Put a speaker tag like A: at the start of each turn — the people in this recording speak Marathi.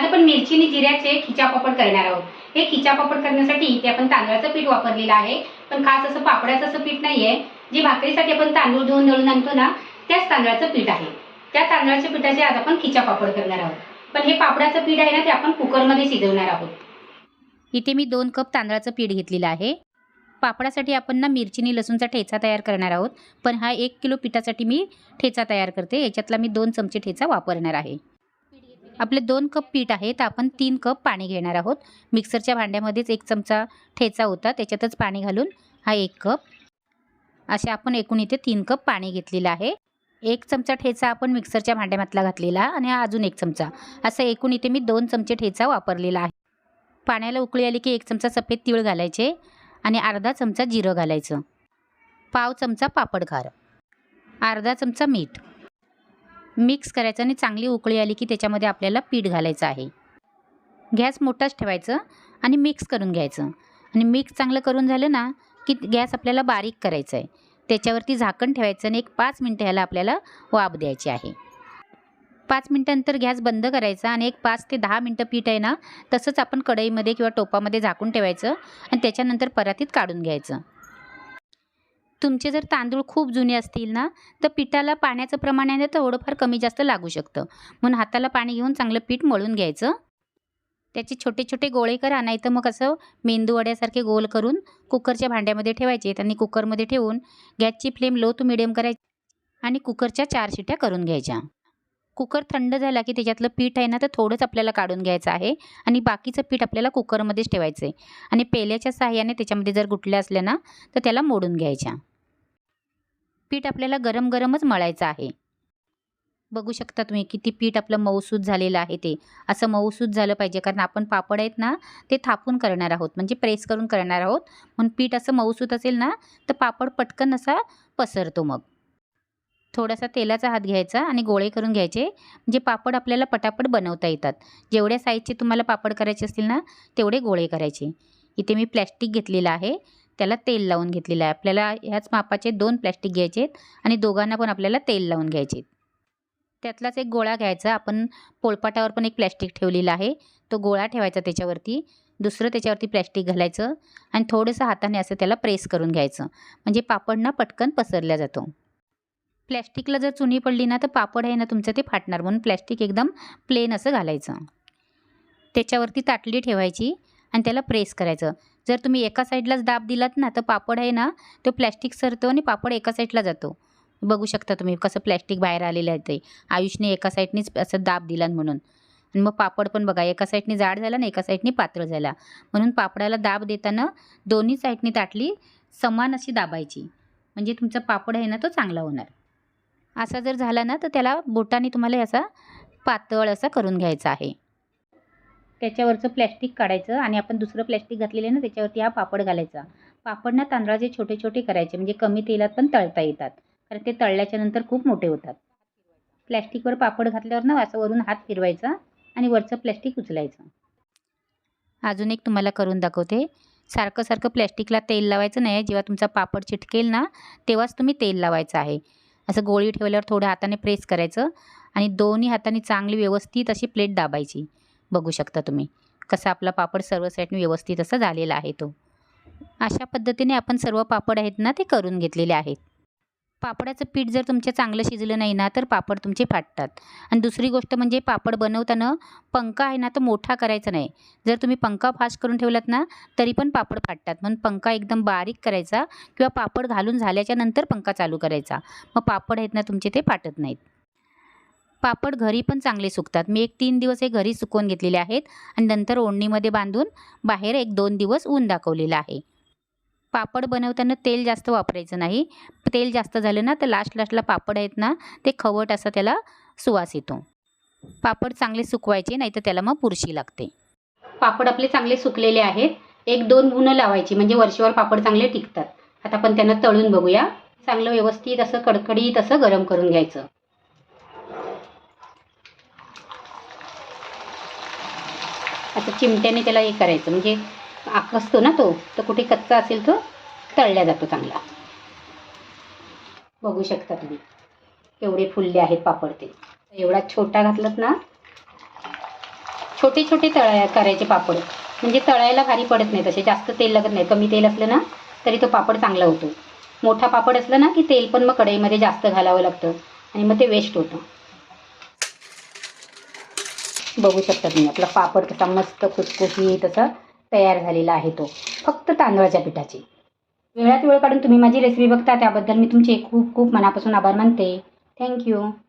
A: आज आपण मिरची आणि जिऱ्याचे खिचा पापड करणार आहोत. हे खिचा पापड करण्यासाठी इथे आपण तांदळाचं पीठ वापरलेलं आहे. पण खास असं पापडाचं असं पीठ नाहीये. जे भाकरीसाठी आपण तांदूळ धुवून दळून आणतो ना त्याच तांदळाचं पीठ आहे. त्या तांदळाच्या पिठाचे आज आपण खिचा पापड करणार आहोत. पण हे पापडाचं पीठ आहे ना ते आपण कुकरमध्ये शिजवणार आहोत.
B: इथे मी दोन कप तांदळाचं पीठ घेतलेलं आहे. पापडासाठी आपण ना मिरचीनी लसूणचा ठेचा तयार करणार आहोत. पण हा एक किलो पिठासाठी मी ठेचा तयार करते. याच्यातला मी दोन चमचे ठेचा वापरणार आहे. आपले दोन कप पीठ आहे तर आपण तीन कप पाणी घेणार आहोत. मिक्सरच्या भांड्यामध्येच एक चमचा ठेचा होता त्याच्यातच पाणी घालून हा एक कप. असे आपण एकूण इथे तीन कप पाणी घेतलेलं आहे. एक चमचा ठेचा आपण मिक्सरच्या भांड्यामधला घातलेला आणि हा अजून एक चमचा. असं एकूण इथे मी दोन चमचे ठेचा वापरलेला आहे. पाण्याला उकळी आली की एक चमचा सफेद तीळ घालायचे आणि अर्धा चमचा जिरं घालायचं. पाव चमचा पापड खार. अर्धा चमचा मीठ. मिक्स करायचं आणि चांगली उकळी आली की त्याच्यामध्ये आपल्याला पीठ घालायचं आहे. गॅस मोठाच ठेवायचं आणि मिक्स करून घ्यायचं. आणि मिक्स चांगलं करून झालं ना की गॅस आपल्याला बारीक करायचं आहे. त्याच्यावरती झाकण ठेवायचं आणि एक पाच मिनटं ह्याला आपल्याला वाफ द्यायची आहे. पाच मिनटानंतर गॅस बंद करायचा आणि एक पाच ते दहा मिनटं पीठ आहे ना तसंच आपण कढईमध्ये किंवा टोपामध्ये झाकून ठेवायचं आणि त्याच्यानंतर परातीत काढून घ्यायचं. तुमचे जर तांदूळ खूप जुने असतील ना तर पिठाला पाण्याचं प्रमाण आहे ना थोडंफार कमी जास्त लागू शकतं. म्हणून हाताला पाणी घेऊन चांगलं पीठ मळून घ्यायचं. त्याचे छोटे छोटे गोळे करा नाही तर मग असं मेंदू वड्यासारखे गोल करून कुकरच्या भांड्यामध्ये ठेवायचे. आणि कुकरमध्ये ठेवून गॅसची फ्लेम लो टू मिडियम करायची आणि कुकरच्या चार शिट्या करून घ्यायच्या. कुकर थंड झाला की त्याच्यातलं पीठ आहे ना तर थोडंच आपल्याला काढून घ्यायचं आहे आणि बाकीचं पीठ आपल्याला कुकरमध्येच ठेवायचं आहे आणि पेल्याच्या सहाय्याने त्याच्यामध्ये जर गुटल्या असल्या ना तर त्याला मोडून घ्यायच्या. पीठ आपल्याला गरम गरमच मळायचं आहे. बघू शकता तुम्ही किती पीठ आपलं मऊसूद झालेलं आहे ते. असं मऊसूद झालं पाहिजे कारण आपण पापड आहेत ना ते थापून करणार आहोत. म्हणजे प्रेस करून करणार आहोत. म्हणून पीठ असं मऊसूद असेल ना तर पापड पटकन असा पसरतो मग. थोडासा तेलाचा हात घ्यायचा आणि गोळे करून घ्यायचे. म्हणजे पापड आपल्याला पटापट बनवता येतात. जेवढ्या साईजचे तुम्हाला पापड करायचे असतील ना तेवढे गोळे करायचे. इथे मी प्लॅस्टिक घेतलेलं आहे. त्याला तेल लावून घेतलेलं आहे. आपल्याला ह्याच मापाचे दोन प्लॅस्टिक घ्यायचे आहेत आणि दोघांना पण आपल्याला तेल लावून घ्यायचे आहेत. त्यातलाच एक गोळा घ्यायचा. आपण पोळपाटावर पण एक प्लॅस्टिक ठेवलेला आहे. तो गोळा ठेवायचा त्याच्यावरती. दुसरं त्याच्यावरती प्लॅस्टिक घालायचं आणि थोडंसं हाताने असं त्याला प्रेस करून घ्यायचं. म्हणजे पापड ना पटकन पसरला जातो. प्लॅस्टिकला जर चुनी पडली ना तर पापड आहे ना तुमचं ते फाटणार. म्हणून प्लॅस्टिक एकदम प्लेन असं घालायचं. त्याच्यावरती ताटली ठेवायची. आणि त्याला प्रेस करायचं. जर तुम्ही एका साईडलाच दाब दिलात ना तर पापड आहे ना तो प्लॅस्टिक सरतो आणि पापड एका साईडला जातो. बघू शकता तुम्ही कसं प्लॅस्टिक बाहेर आलेलं आहे ते. आयुषने एका साईडनीच असं दाब दिला म्हणून. आणि मग पापड पण बघा एका साईडनी जाड झाला ना एका साईडने पातळ झाला. म्हणून पापडाला दाब देताना दोन्ही साईडनी ताटली समान अशी दाबायची. म्हणजे तुमचा पापड आहे ना तो चांगला होणार. असा जर झाला ना तर त्याला बोटाने तुम्हाला असा पातळ असा करून घ्यायचा आहे. त्याच्यावरचं प्लॅस्टिक काढायचं आणि आपण दुसरं प्लॅस्टिक घातलेलं आहे ना त्याच्यावरती हा पापड घालायचा. पापड ना तांदळाचे छोटे छोटे करायचे म्हणजे कमी तेलात पण तळता येतात. कारण ते तळल्याच्यानंतर खूप मोठे होतात. प्लॅस्टिकवर पापड घातल्यावर ना असं वरून हात फिरवायचा आणि वरचं प्लॅस्टिक उचलायचं. अजून एक तुम्हाला करून दाखवते. सारखं सारखं प्लॅस्टिकला तेल लावायचं नाही. जेव्हा तुमचा पापड चिटकेल ना तेव्हाच तुम्ही तेल लावायचं आहे. असं गोळी ठेवल्यावर थोड्या हाताने प्रेस करायचं आणि दोन्ही हाताने चांगली व्यवस्थित अशी प्लेट दाबायची. बघू शकता तुम्ही. कसा आपला पापड सर्व साईडने व्यवस्थित असा झालेला आहे तो. अशा पद्धतीने आपण सर्व पापड आहेत ना ते करून घेतलेले आहेत. पापडाचं पीठ जर तुमचं चांगलं शिजलं नाही ना तर पापड तुमचे फाटतात. आणि दुसरी गोष्ट म्हणजे पापड बनवताना पंखा आहे ना तर मोठा करायचा नाही. जर तुम्ही पंखा फास्ट करून ठेवलात ना तरी पण पापड फाटतात. म्हणून पंखा एकदम बारीक करायचा किंवा पापड घालून झाल्याच्यानंतर पंखा चालू करायचा. मग पापड आहेत ना तुमचे ते फाटत नाहीत. पापड घरी पण चांगले सुकतात. मी एक तीन दिवस हे घरी सुकवून घेतलेले आहेत आणि नंतर ओढणीमध्ये बांधून बाहेर एक दोन दिवस ऊन दाखवलेलं आहे. पापड बनवताना तेल जास्त वापरायचं नाही. तेल जास्त झालं ना तर लास्ट लास्टला पापड आहेत ना ते खवट असं त्याला सुवास येतो. पापड चांगले सुकवायचे नाही तर त्याला मग पुरशी लागते.
A: पापड आपले चांगले सुकलेले आहेत. एक दोन गुणं लावायची म्हणजे वर्षभर पापड चांगले टिकतात. आता आपण त्यांना तळून बघूया. चांगलं व्यवस्थित असं कडकडीत असं गरम करून घ्यायचं. असं चिमट्याने त्याला हे करायचं. म्हणजे आकसतो ना तो तर कुठे कच्चा असेल तो तळला जातो चांगला. बघू शकता तुम्ही. एवढे फुलले आहेत पापड ते. एवढा छोटा घातलात ना छोटे छोटे तळाय करायचे पापड. म्हणजे तळायला भारी पडत नाही तसे जास्त तेल लागत नाही. कमी तेल असलं ना तरी तो पापड चांगला होतो. मोठा पापड असलं ना की तेल पण मग कढईमध्ये जास्त घालावं लागतं. आणि मग ते वेस्ट होतं. बघू शकता तुम्ही आपला पापड कसा मस्त खुसखुशीत असा तयार झालेला आहे तो. फक्त तांदळाच्या पिठाची. वेळात वेळ काढून तुम्ही माझी रेसिपी बघता त्याबद्दल मी तुमचे खूप खूप मनापासून आभार मानते. थँक्यू